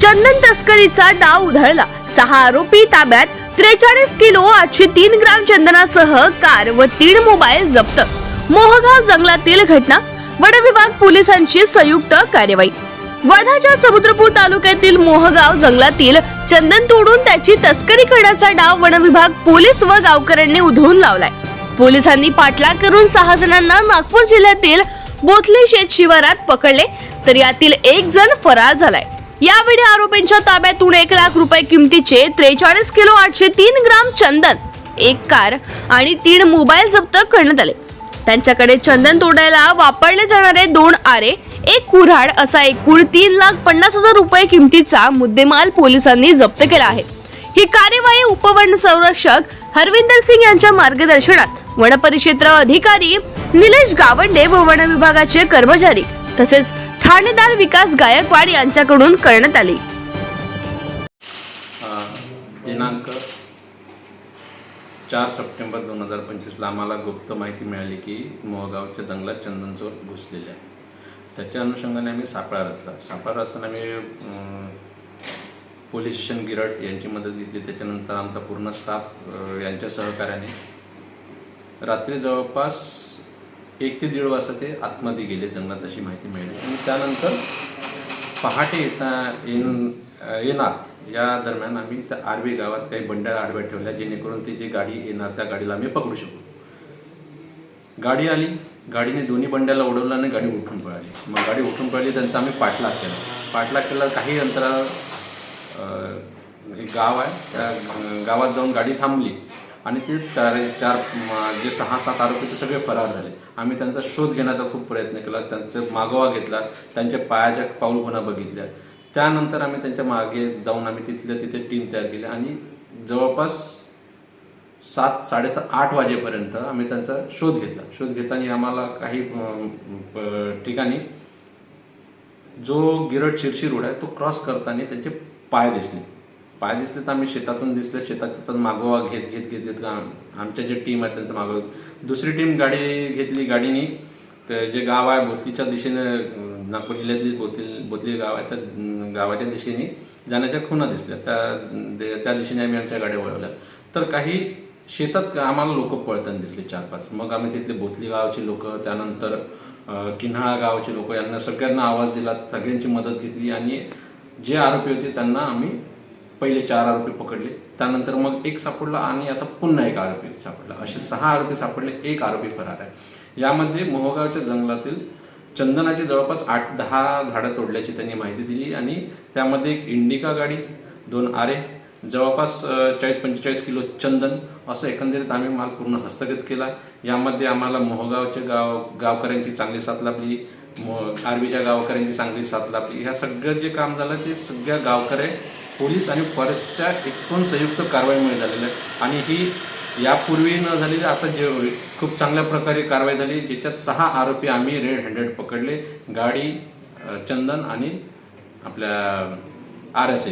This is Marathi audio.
चंदन तस्करीचा डाव उधळला. सहा आरोपी ताब्यात. त्रेचाळीस किलो आठशे तीन ग्राम चंदनासह कार व तीन मोबाईल जप्त. मोहगाव जंगलातील घटना. वनविभाग पोलिसांची संयुक्त कार्यवाही. वर्धाच्या समुद्रपूर तालुक्यातील मोहगाव जंगलातील चंदन तोडून त्याची तस्करी करण्याचा डाव वनविभाग पोलीस व गावकऱ्यांनी उधळून लावलाय. पोलिसांनी पाठलाग करून सहा जणांना नागपूर जिल्ह्यातील बोथली शेत शिवारात पकडले तर यातील एक जण फरार झालाय. यावेळी आरोपींच्या ताब्यातून एक लाख रुपये किमतीचे त्रेचाळीस किलो आठशे तीन ग्राम चंदन एक कार आणि तीन मोबाईल जप्त करण्यात आले. त्यांच्याकडे चंदन तोडायला वापरले जाणारे दोन आरे एक कुऱ्हाड असा एकूण तीन लाख पन्नास हजार रुपये किमतीचा मुद्देमाल पोलिसांनी जप्त केला आहे. ही कार्यवाही उपवन संरक्षक हरविंदर सिंग यांच्या मार्गदर्शनात. वनपरिक्षेत्र अधिकारी निलेश गावंडे व वन विभागाचे कर्मचारी तसेच ठाणेदार विकास गायकवाड यांच्याकडून करण्यात आली. दिनांक चार सप्टेंबर दोन हजार पंचवीसला आम्हाला गुप्त माहिती मिळाली की मोहगावच्या जंगलात चंदनचोर घुसलेले आहे त्याच्या अनुषंगाने आम्ही सापळा रचला. सापळा रचताना आम्ही पोलीस स्टेशन गिरट यांची मदत घेतली. त्याच्यानंतर आमचा पूर्ण स्टाफ यांच्या सहकार्याने रात्री जवळपास एक ते दीड वाजता ते आतमध्ये गेले जंगलात अशी माहिती मिळाली. आणि त्यानंतर पहाटे येता येण येणार. या दरम्यान आम्ही त्या आरवी गावात काही बंड्या आडव्या ठेवल्या जेणेकरून ती जी गाडी येणार त्या गाडीला आम्ही पकडू शकू. गाडी आली. गाडीने दोन्ही बंड्याला उडवलं आणि गाडी उठून पळाली. मग गाडी उठून पळाली त्यांचा आम्ही पाठलाग केला. पाठलाग केला काही अंतरावर एक गाव आहे. त्या गावात जाऊन गाडी थांबली. आणि ते चार चार जे सहा सात आरोपी ते सगळे फरार झाले. आम्ही त्यांचा शोध घेण्याचा खूप प्रयत्न केला त्यांचा मागोवा घेतला त्यांच्या पायाच्या पाऊलखुणा बघितल्या. त्यानंतर आम्ही त्यांच्या मागे जाऊन आम्ही तिथल्या तिथे टीम तयार केली आणि जवळपास सात साडेसात आठ वाजेपर्यंत आम्ही त्यांचा शोध घेतला. शोध घेताना आम्हाला काही प- ठिकाणी जो गिरड शिरशी रोड आहे तो क्रॉस करताना त्यांचे पाय दिसले. पाय दिसले तर आम्ही शेतातून दिसले शेतात तिथं मागोवा घेत घेत घेत घेत आमच्या जे टीम आहे त्यांचं मागोवा घेत. दुसरी टीम गाडी घेतली गाडीने ते जे गाव आहे बोतलीच्या दिशेने नागपूर जिल्ह्यातली बोतील बोतली गाव आहे त्या गावाच्या दिशेने जाण्याच्या खुणा दिसल्या. त्या दे- त्या दिशेने आम्ही आमच्या गाड्या वळवल्या. तर काही शेतात आम्हाला लोक पळताना दिसले चार पाच. मग आम्ही तिथले बोतली गावचे लोक त्यानंतर किन्हाळा गावचे लोक यांना सगळ्यांना आवाज दिला सगळ्यांची मदत घेतली आणि जे आरोपी होते त्यांना आम्ही पहिले चार आरोपी पकडले त्यानंतर मग एक सापडला आणि आता पुन्हा एक आरोपी सापडला. असे सहा आरोपी सापडले एक आरोपी फरार आहे. यामध्ये मोहगावच्या जंगलातील चंदनाची जवळपास आठ दहा झाडं तोडल्याची त्यांनी माहिती दिली आणि त्यामध्ये एक इंडिका गाडी दोन आरे जवळपास चाळीस पंचेचाळीस किलो चंदन असं एकंदरीत आम्ही माल पूर्ण हस्तगत केला. यामध्ये आम्हाला मोहगावच्या गाव गावकऱ्यांची चांगली साथ लाभली मो आर्वीच्या गावकऱ्यांची चांगली साथ लाभली. ह्या सगळं जे काम झालं ते सगळ्या गावकऱ्या पोलीस आणि फॉरेस्टच्या एकूण संयुक्त कारवाईमुळे झालेलं आहे. आणि ही यापूर्वी न झालेली आता जे खूप चांगल्या प्रकारे कारवाई झाली ज्याच्यात सहा आरोपी आम्ही रेड हँडेड पकडले. गाडी चंदन आणि आपल्या आर एस